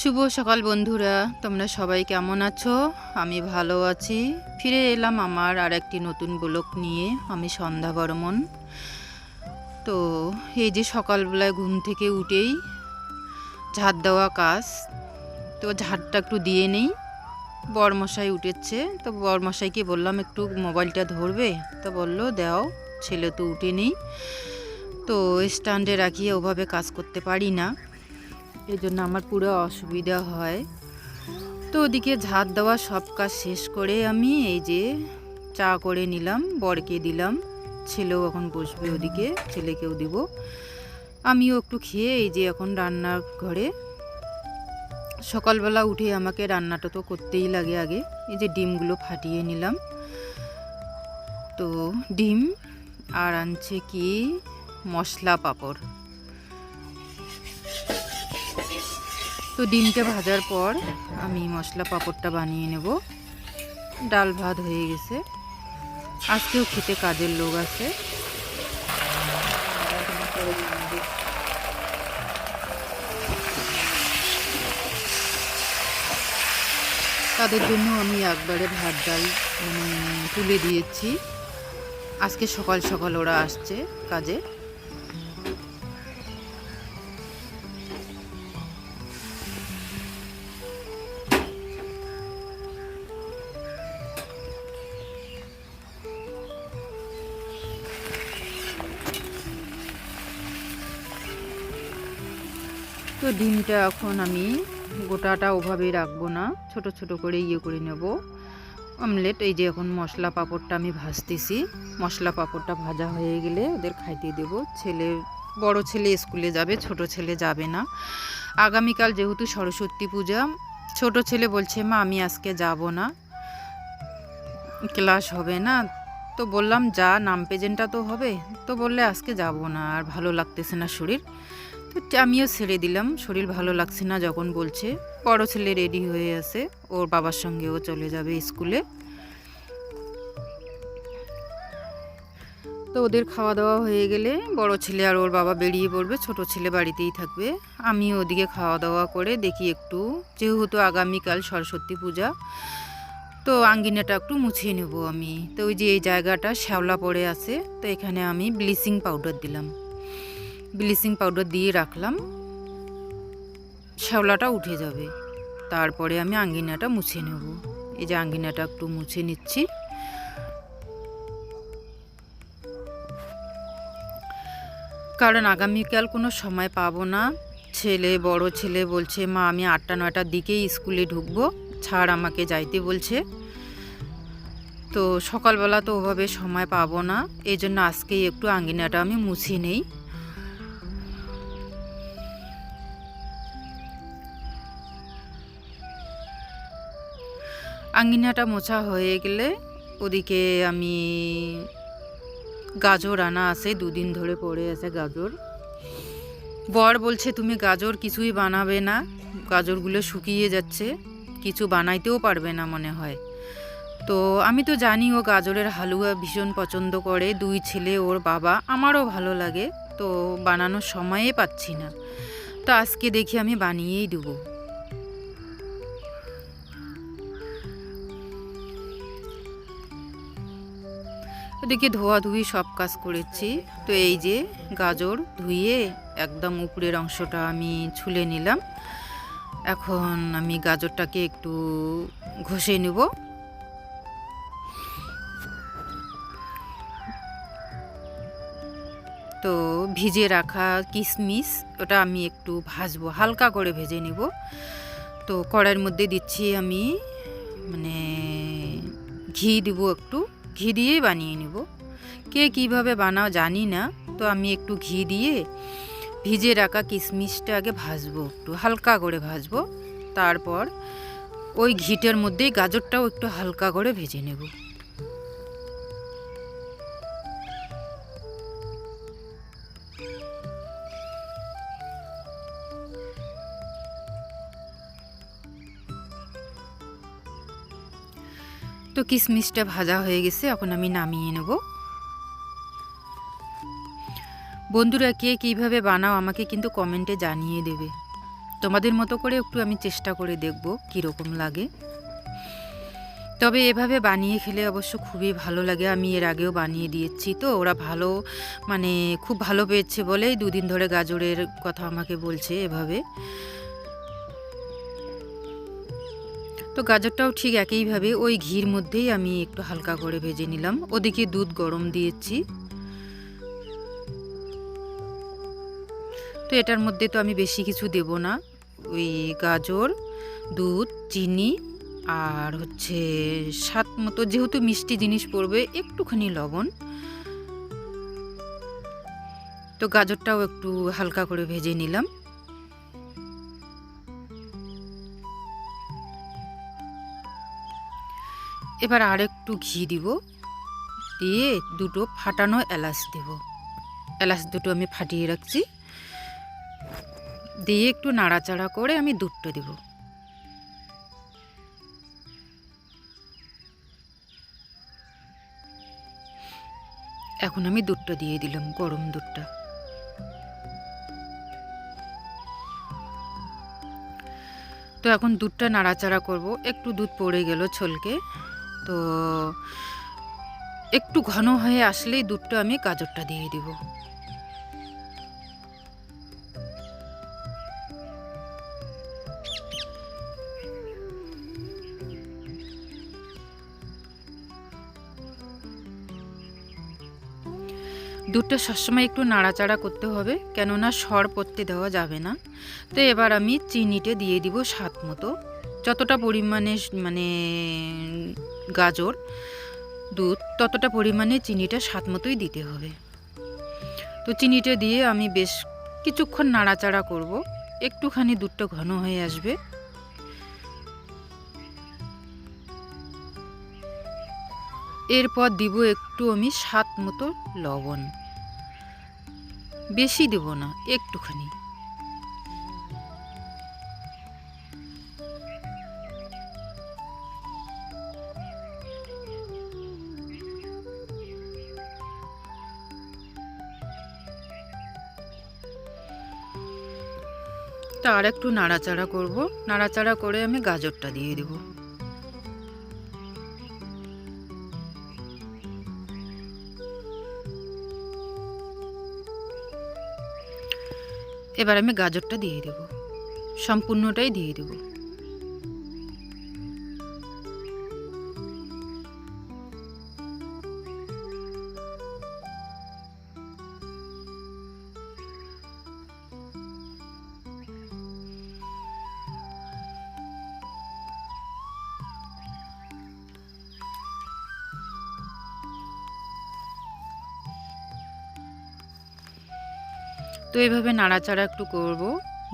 শুভ সকাল বন্ধুরা, তোমরা সবাই কেমন আছো? আমি ভালো আছি। ফিরে এলাম আমার আর একটি নতুন ব্লক নিয়ে, আমি সন্ধ্যা বর্মন তো, এই যে সকালবেলায় ঘুম থেকে উঠেই ঝাড় দেওয়া কাজ, তো ঝাড়টা একটু দিয়ে নেই। বরমশাই উঠেছে, তো বরমশাইকে বললাম, একটু মোবাইলটা ধরবে? তো বলল, দাও, ছেলে তো উঠে নেই। তো স্ট্যান্ডে রাখিয়ে ওভাবে কাজ করতে পারি না। এই জন্য আমার পুরো অসুবিধা হয়। তো ওদিকে ঝাঁট দেওয়া সব কাজ শেষ করে আমি এই যে চা করে নিলাম, বরকে দিলাম। ছেলেও এখন বসবে ওদিকে, ছেলেকেও দিব। আমিও একটু খেয়ে এই যে এখন রান্নার ঘরে। সকালবেলা উঠে আমাকে রান্নাটা তো করতেই লাগে আগে। এই যে ডিমগুলো ফাটিয়ে নিলাম। তো ডিম আর আনছে কি? মশলা পাঁপড়। তো ডিমটা ভাজার পর আমি মশলা পাঁপড়টা বানিয়ে নেব। ডাল ভাত হয়ে গেছে। আজকেও খেতে কাজের লোক আছে। তাদের জন্য আমি একবারে ভাত, ডাল মানে তুলে দিয়েছি। আজকে সকাল সকাল ওরা আসছে কাজে। তো ডিমটা এখন আমি গোটাটা ওভাবে রাখব না, ছোট ছোট করে ইয়ে করে নেব। অমলেট, এই যে এখন মশলা পাঁপড়টা আমি ভাজতেছি। মশলা পাঁপড়টা ভাজা হয়ে গেলে ওদের খাইতে দেব। ছেলে, বড় ছেলে স্কুলে যাবে, ছোট ছেলে যাবে না। আগামীকাল যেহেতু সরস্বতী পূজা, ছোট ছেলে বলছে, মা, আমি আজকে যাব না। ক্লাস হবে না। তো বললাম, যা, নাম পেজেন্টটা তো হবে। তো বললে, আজকে যাব না, আর ভালো লাগতেছে না শরীর। আমিও ছেড়ে দিলাম। শরীর ভালো লাগছে না যখন বলছে। বড় ছেলে রেডি হয়ে আছে। ওর বাবার সঙ্গে ও চলে যাবে স্কুলে। তো ওদের খাওয়া দাওয়া হয়ে গেলে বড় ছেলে আর ওর বাবা বেরিয়ে পড়বে। ছোট ছেলে বাড়িতেই থাকবে। আমি ওদিকে খাওয়া দাওয়া করে দেখি একটু। যেহেতু আগামীকাল সরস্বতী পূজা, তো আঙ্গিনাটা একটু মুছিয়ে নেব আমি। তো ওই যে এই জায়গাটা শ্যাওলা পড়ে আছে, তো এখানে আমি ব্লিচিং পাউডার দিলাম। ব্লিচিং পাউডার দিয়ে রাখলাম। শ্যাওলাটা উঠে যাবে। তারপরে আমি আঙ্গিনাটা মুছে নেব। এই যে আঙ্গিনাটা একটু মুছে নিচ্ছি। কারণ আগামীকাল কোনো সময় পাবো না। ছেলে, বড় ছেলে বলছে, মা, আমি আটটা, নয়টার দিকেই স্কুলে ঢুকবো। ছাড়, আমাকে যাইতে বলছে। তো সকালবেলা তো ওভাবে সময় পাবো না। এই জন্য আজকেই একটু আঙ্গিনাটা আমি মুছে নেই। আঙ্গিনাটা মোছা হয়ে গেলে ওদিকে আমি গাজর আনা আছে, দুদিন ধরে পড়ে আছে গাজর। বর বলছে, তুমি গাজর কিছুই বানাবে না, গাজরগুলো শুকিয়ে যাচ্ছে, কিছু বানাইতেও পারবে না মনে হয়। তো আমি তো জানি ও গাজরের হালুয়া ভীষণ পছন্দ করে, দুই ছেলে, ওর বাবা, আমারও ভালো লাগে, তো বানানোর সময়ে পাচ্ছি না। তো আজকে দেখি আমি বানিয়েই দেবো। ওদিকে ধোয়াধুয়ি সব কাজ করেছি। তো এই যে গাজর ধুয়ে একদম উপরের অংশটা আমি ছুলে নিলাম। এখন আমি গাজরটাকে একটু ঘষে নেব। তো ভিজে রাখা কিশমিশ ওটা আমি একটু ভাজবো, হালকা করে ভেজে নিব। তো কড়াইয়ের মধ্যে দিচ্ছি আমি মানে ঘি দিব একটু। ঘি দিয়েই বানিয়ে নেব। কে কীভাবে বানাও জানি না, তো আমি একটু ঘি দিয়ে ভিজে রাখা কিশমিশটা আগে ভাজবো, একটু হালকা করে ভাজবো। তারপর ওই ঘিটের মধ্যেই গাজরটাও একটু হালকা করে ভেজে নেব। তো কিশমিশটা ভাজা হয়ে গেছে, এখন আমি নামিয়ে নেব। বন্ধুরা, কে কীভাবে বানাও আমাকে কিন্তু কমেন্টে জানিয়ে দেবে। তোমাদের মতো করে একটু আমি চেষ্টা করে দেখব কীরকম লাগে। তবে এভাবে বানিয়ে খেলে অবশ্য খুবই ভালো লাগে। আমি এর আগেও বানিয়ে দিয়েছি তো, ওরা ভালো মানে খুব ভালো পেয়েছে বলেই দুদিন ধরে গাজরের কথা আমাকে বলছে এভাবে। তো গাজরটাও ঠিক একইভাবে ওই ঘির মধ্যেই আমি একটু হালকা করে ভেজে নিলাম। ওদিকে দুধ গরম দিয়েছি। তো এটার মধ্যে তো আমি বেশি কিছু দেব না। ওই গাজর, দুধ, চিনি আর হচ্ছে স্বাদ মতো যেহেতু মিষ্টি জিনিস পড়বে, একটুখানি লবণ। তো গাজরটাও একটু হালকা করে ভেজে নিলাম। এবার আর একটু ঘি দিব। দিয়ে দুটো ফাটানো এলাচ দেব। এলাচ দুটো আমি ফাটিয়ে রাখছি। দিয়ে একটু নাড়াচাড়া করে আমি দুধটা দেব। এখন আমি দুধটা দিয়ে দিলাম, গরম দুধটা। তো এখন দুধটা নাড়াচাড়া করব। একটু দুধ পড়ে গেল ছলকে। তো একটু ঘন হয়ে আসলেই দুধটা আমি গাজরটা দিয়ে দিব। দুধটা সবসময় একটু নাড়াচাড়া করতে হবে, কেননা সর পড়তে দেওয়া যাবে না। তো এবার আমি চিনিটা দিয়ে দিব স্বাদ মতো। যতটা পরিমাণে মানে গাজর, দুধ, ততটা পরিমাণে চিনিটা স্বাদ মতোই দিতে হবে। তো চিনিটা দিয়ে আমি বেশ কিছুক্ষণ নাড়াচাড়া করব। একটুখানি দুধটা ঘন হয়ে আসবে। এরপর দিব একটু আমি স্বাদ মতো লবণ। বেশি দেব না, একটুখানি। তা আর একটু নাড়াচাড়া করব। নাড়াচাড়া করে আমি গাজরটা দিয়ে দেব। এবার আমি গাজরটা দিয়ে দেব। সম্পূর্ণটাই দিয়ে দেব। তো এভাবে নাড়াচাড়া একটু করব।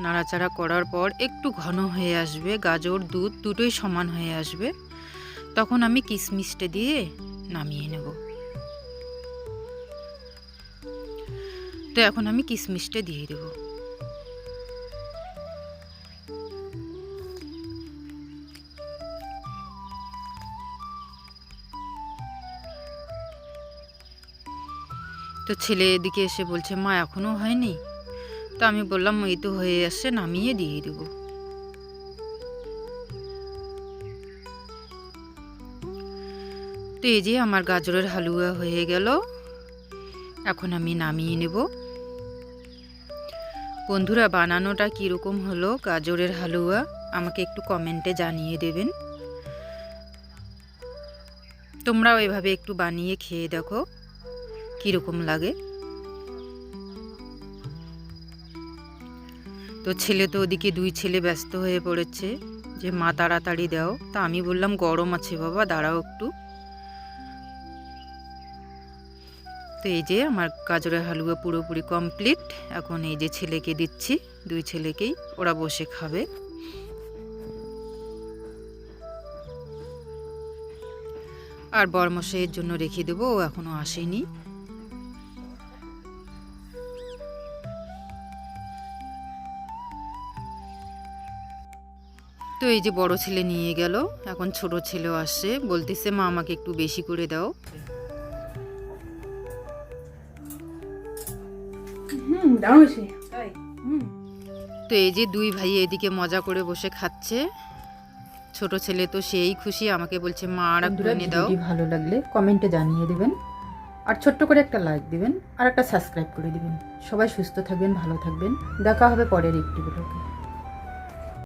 নাড়াচাড়া করার পর একটু ঘন হয়ে আসবে, গাজর, দুধ দুটোই সমান হয়ে আসবে। তখন আমি কিশমিশটা দিয়ে নামিয়ে নেব। তো এখন আমি কিশমিশটা দিয়ে দেব। তো ছেলে এদিকে এসে বলছে, মা, এখনও হয়নি? তো আমি বললাম এই তো হয়ে আসছে, নামিয়ে দিয়ে দেব। তো এই যে আমার গাজরের হালুয়া হয়ে গেল। এখন আমি নামিয়ে নেব। বন্ধুরা, বানানোটা কীরকম হলো? গাজরের হালুয়া, আমাকে একটু কমেন্টে জানিয়ে দেবেন। তোমরাও এভাবে একটু বানিয়ে খেয়ে দেখো, কীরকম লাগে। তো ছেলে তো ওদিকে দুই ছেলে ব্যস্ত হয়ে পড়েছে। যে মা তাড়াতাড়ি দাও। তা আমি বললাম, গরম আছে বাবা, দাঁড়াও একটু। তো এই যে আমার গাজরের হালুয়া পুরোপুরি কমপ্লিট এখন এই যে ছেলেকে দিচ্ছি, দুই ছেলেকেই। ওরা বসে খাবে। আর বরমশাইয়ের জন্য রেখে দেবো, ও এখনও আসেনি। তো এই যে বড় ছেলে নিয়ে গেল এখন ছোট ছেলেও আসছে। বলতেছে মা আমাকে একটু বেশি করে দাও। তো তো এই যে দুই ভাই এদিকে মজা করে বসে খাচ্ছে। ছোট ছেলে তো সেই খুশি আমাকে বলছে মা আর একটু এনে দাও। ভালো লাগলে কমেন্টে জানিয়ে দেবেন। আর ছোট্ট করে একটা লাইক দিবেন। আর একটা সাবস্ক্রাইব করে দিবেন। সবাই সুস্থ থাকবেন ভালো থাকবেন। দেখা হবে পরের একটি ব্লগে